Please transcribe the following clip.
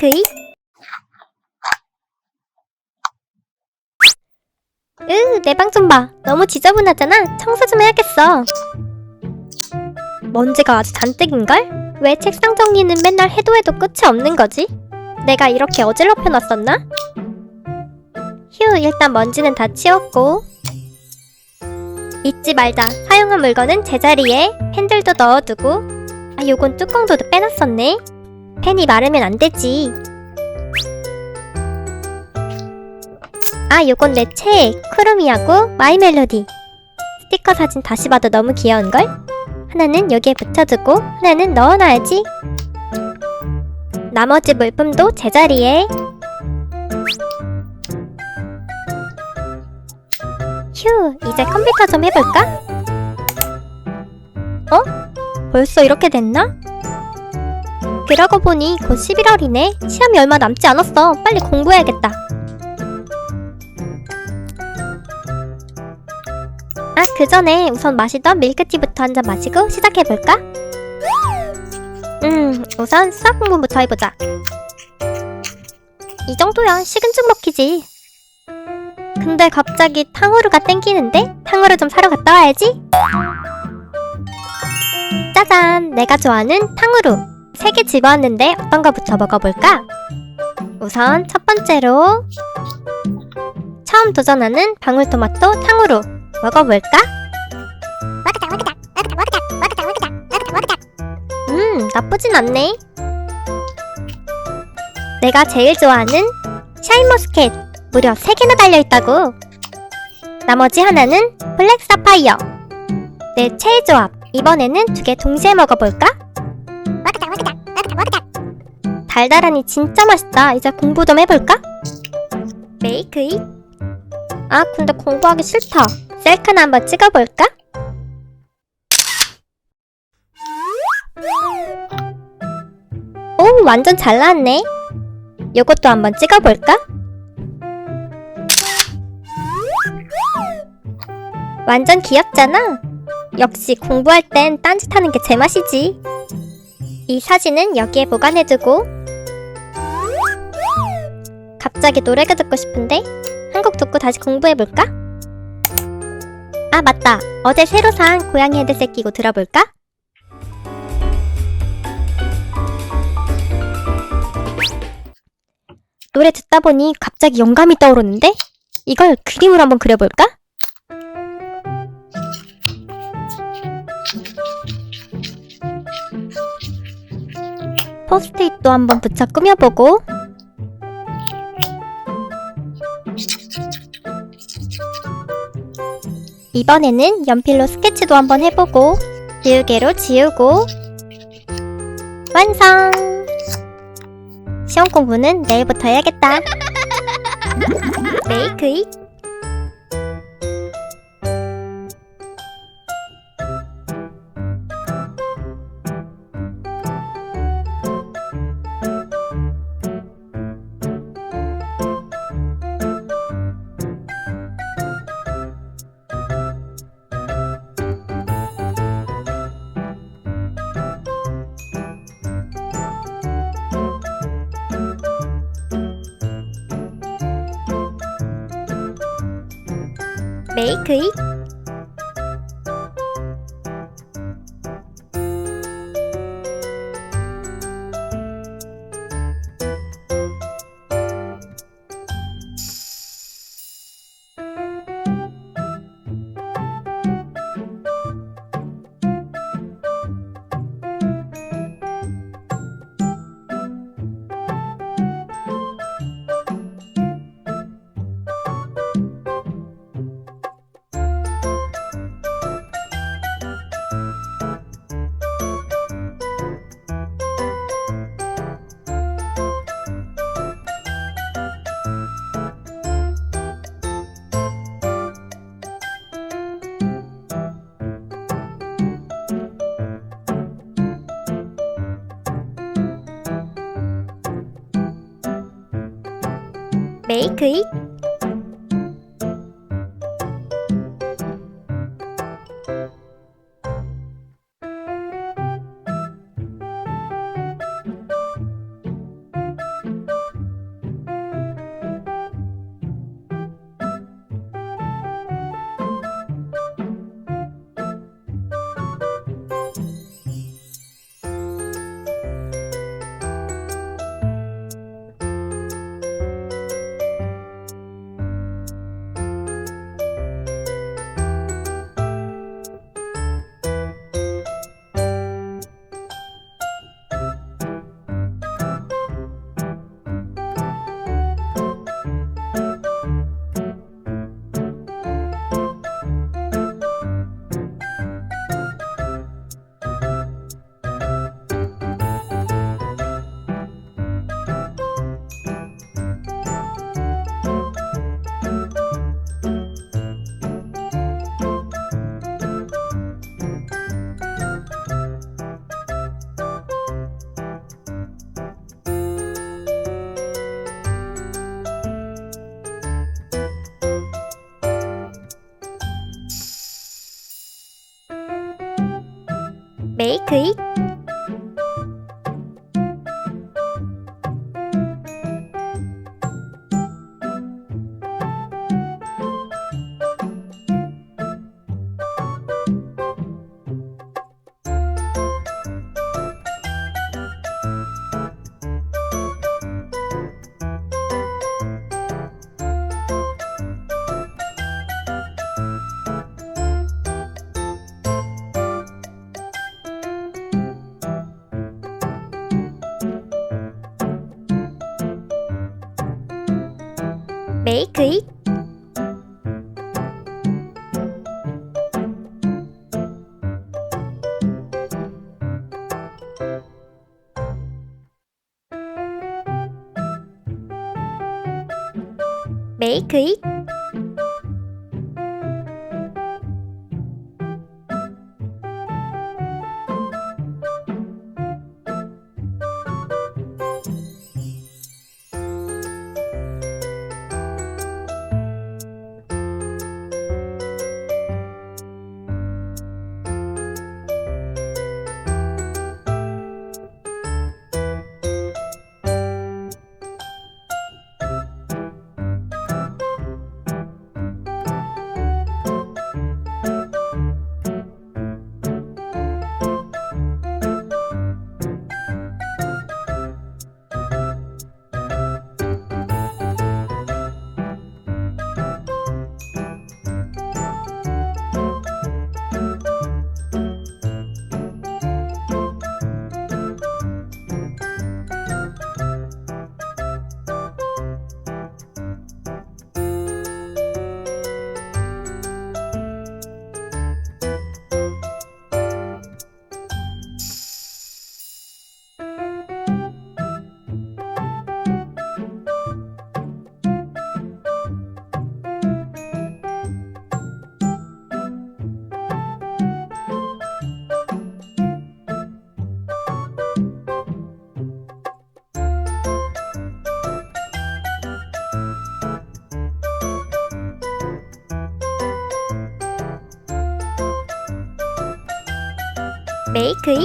메이크잇 으, 내 방 좀 봐. 너무 지저분하잖아. 청소 좀 해야겠어. 먼지가 아주 잔뜩인걸? 왜 책상 정리는 맨날 해도 해도 끝이 없는 거지? 내가 이렇게 어질럽혀 놨었나? 휴, 일단 먼지는 다 치웠고. 잊지 말자. 사용한 물건은 제자리에 펜들도 넣어두고. 아, 요건 뚜껑도 빼놨었네. 펜이 마르면 안 되지. 아, 요건 내 책. 크루미하고 마이 멜로디. 스티커 사진 다시 봐도 너무 귀여운걸? 하나는 여기에 붙여두고 하나는 넣어놔야지. 나머지 물품도 제자리에. 휴, 이제 컴퓨터 좀 해볼까? 어? 벌써 이렇게 됐나? 그러고 보니 곧 11월이네. 시험이 얼마 남지 않았어. 빨리 공부해야겠다. 아, 그 전에 우선 마시던 밀크티부터 한 잔 마시고 시작해볼까? 음, 우선 수학 공부부터 해보자. 이 정도야 식은죽 먹히지. 근데 갑자기 탕후루가 땡기는데? 탕후루 좀 사러 갔다 와야지. 짜잔, 내가 좋아하는 탕후루. 세 개 집어왔는데 어떤 거부터 먹어볼까? 우선 첫 번째로 처음 도전하는 방울토마토 탕후루 먹어볼까? 음, 나쁘진 않네. 내가 제일 좋아하는 샤인머스켓 무려 3개나 달려있다고. 나머지 하나는 블랙 사파이어. 내 최애 조합. 이번에는 두 개 동시에 먹어볼까? 달달하니 진짜 맛있다. 이제 공부 좀 해볼까? 메이크잇? 아, 근데 공부하기 싫다. 셀카나 한번 찍어볼까? 오, 완전 잘 나왔네. 요것도 한번 찍어볼까? 완전 귀엽잖아. 역시 공부할 땐 딴짓하는 게 제맛이지. 이 사진은 여기에 보관해두고 갑자기 노래가 듣고 싶은데 한 곡 듣고 다시 공부해볼까? 아 맞다 어제 새로 산 고양이 헤드셋 끼고 들어볼까? 노래 듣다 보니 갑자기 영감이 떠오르는데 이걸 그림으로 한번 그려볼까? 포스트잇도 한번 붙여 꾸며보고 이번에는 연필로 스케치도 한번 해보고 지우개로 지우고 완성! 시험 공부는 내일부터 해야겠다. 메이크잇 메이 메이크잇 bé Creek. Bakery Bakery bé khí.